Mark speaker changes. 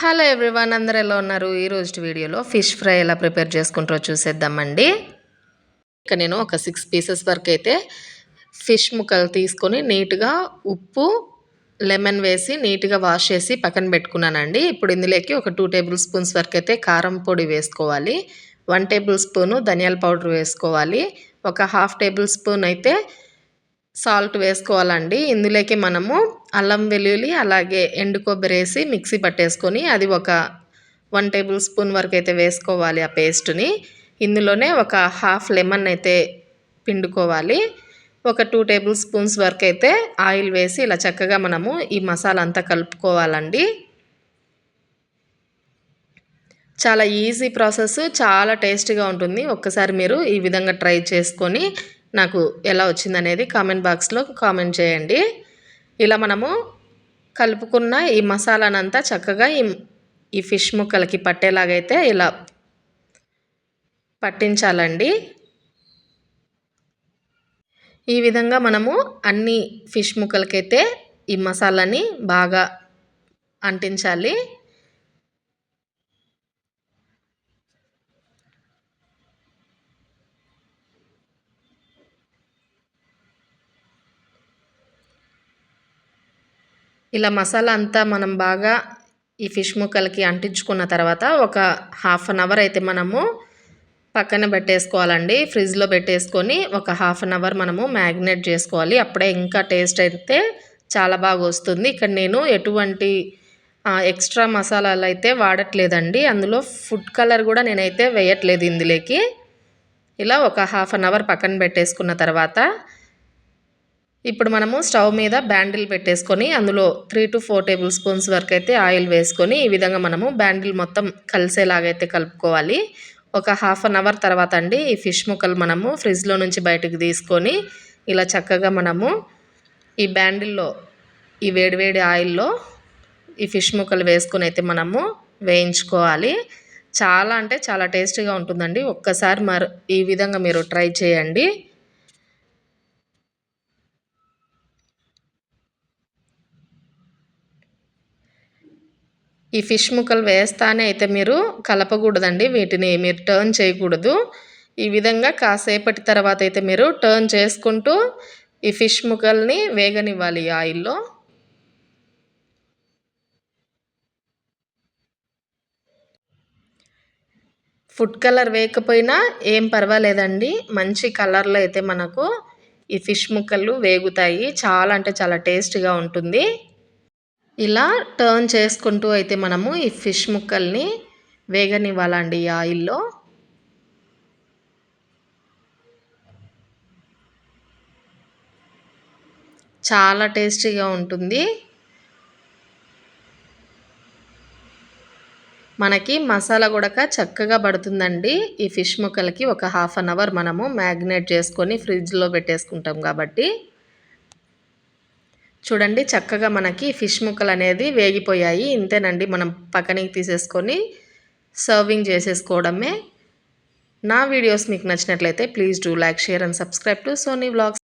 Speaker 1: Hello everyone అందరు ఎలా ఉన్నారు? ఈరోజు వీడియోలో ఫిష్ ఫ్రై ఎలా ప్రిపేర్ చేసుకుంటారో చూసేద్దామండి. ఇక నేను ఒక సిక్స్ పీసెస్ వరకు అయితే ఫిష్ ముక్కలు తీసుకొని నీట్గా ఉప్పు లెమన్ వేసి నీట్గా వాష్ చేసి పక్కన పెట్టుకున్నానండి. ఇప్పుడు ఇందులోకి ఒక టూ టేబుల్ స్పూన్స్ వరకు అయితే కారం పొడి వేసుకోవాలి. వన్ టేబుల్ స్పూను ధనియాల పౌడర్ వేసుకోవాలి. ఒక హాఫ్ టేబుల్ స్పూన్ అయితే సాల్ట్ వేసుకోవాలండి. ఇందులోకి మనము అల్లం వెల్లుల్లి అలాగే ఎండు కొబ్బరి వేసి మిక్సీ పట్టేసుకొని అది ఒక వన్ టేబుల్ స్పూన్ వరకు అయితే వేసుకోవాలి ఆ పేస్ట్ని. ఇందులోనే ఒక హాఫ్ లెమన్ అయితే పిండుకోవాలి. ఒక టూ టేబుల్ స్పూన్స్ వరకు అయితే ఆయిల్ వేసి ఇలా చక్కగా మనము ఈ మసాలా అంతా కలుపుకోవాలండి. చాలా ఈజీ ప్రాసెస్ చాలా టేస్టీగా ఉంటుంది. ఒక్కసారి మీరు ఈ విధంగా ట్రై చేసుకొని నాకు ఎలా వచ్చిందనేది కామెంట్ బాక్స్లో కామెంట్ చేయండి. ఇలా మనము కలుపుకున్న ఈ మసాలానంతా చక్కగా ఈ ఈ ఫిష్ ముక్కలకి పట్టేలాగైతే ఇలా పట్టించాలండి. ఈ విధంగా మనము అన్ని ఫిష్ ముక్కలకైతే ఈ మసాలాని బాగా అంటించాలి. ఇలా మసాలా అంతా మనం బాగా ఈ ఫిష్ ముక్కలకి అంటించుకున్న తర్వాత ఒక హాఫ్ అన్ అవర్ అయితే మనము పక్కన పెట్టేసుకోవాలండి. ఫ్రిడ్జ్లో పెట్టేసుకొని ఒక హాఫ్ అన్ అవర్ మనము మ్యాగ్నేట్ చేసుకోవాలి. అప్పుడే ఇంకా టేస్ట్ అయితే చాలా బాగా వస్తుంది. ఇక్కడ నేను ఎటువంటి ఎక్స్ట్రా మసాలాలు అయితే వాడట్లేదండి. అందులో ఫుడ్ కలర్ కూడా నేనైతే వేయట్లేదు ఇందులోకి. ఇలా ఒక హాఫ్ అన్ అవర్ పక్కన పెట్టేసుకున్న తర్వాత ఇప్పుడు మనము స్టవ్ మీద బ్యాండిల్ పెట్టేసుకొని అందులో three to four table spoons వరకు అయితే ఆయిల్ వేసుకొని ఈ విధంగా మనము బ్యాండిల్ మొత్తం కలిసేలాగైతే కలుపుకోవాలి. ఒక హాఫ్ అన్ అవర్ తర్వాత అండి ఈ ఫిష్ ముక్కలు మనము ఫ్రిడ్జ్లో నుంచి బయటకు తీసుకొని ఇలా చక్కగా మనము ఈ బ్యాండిల్లో ఈ వేడివేడి ఆయిల్లో ఈ ఫిష్ ముక్కలు వేసుకొని అయితే మనము వేయించుకోవాలి. చాలా అంటే చాలా టేస్టీగా ఉంటుందండి. ఒక్కసారి మరి ఈ విధంగా మీరు ట్రై చేయండి. ఈ ఫిష్ ముక్కలు వేస్తానే అయితే మీరు కలపకూడదండి. వీటిని మీరు టర్న్ చేయకూడదు. ఈ విధంగా కాసేపటి తర్వాత అయితే మీరు టర్న్ చేసుకుంటూ ఈ ఫిష్ ముక్కల్ని వేగనివ్వాలి ఆయిల్లో. ఫుడ్ కలర్ వేయకపోయినా ఏం పర్వాలేదండి. మంచి కలర్లో అయితే మనకు ఈ ఫిష్ ముక్కలు వేగుతాయి. చాలా అంటే చాలా టేస్ట్గా ఉంటుంది. ఇలా టర్న్ చేసుకుంటూ అయితే మనము ఈ ఫిష్ ముక్కల్ని వేగనివ్వాలండి ఈ ఆయిల్లో. చాలా టేస్టీగా ఉంటుంది. మనకి మసాలా కూడాక చక్కగా పడుతుందండి. ఈ ఫిష్ ముక్కలకి ఒక హాఫ్ అన్ అవర్ మనము మ్యాగ్నేట్ చేసుకొని ఫ్రిడ్జ్లో పెట్టేసుకుంటాం కాబట్టి. చూడండి చక్కగా మనకి ఫిష్ ముక్కలు అనేది వేగిపోయాయి. ఇంతేనండి మనం పక్కనకి తీసేసుకొని సర్వింగ్ చేసేసుకోవడమే. నా వీడియోస్ మీకు నచ్చినట్లయితే please do like share and subscribe to Soni vlogs.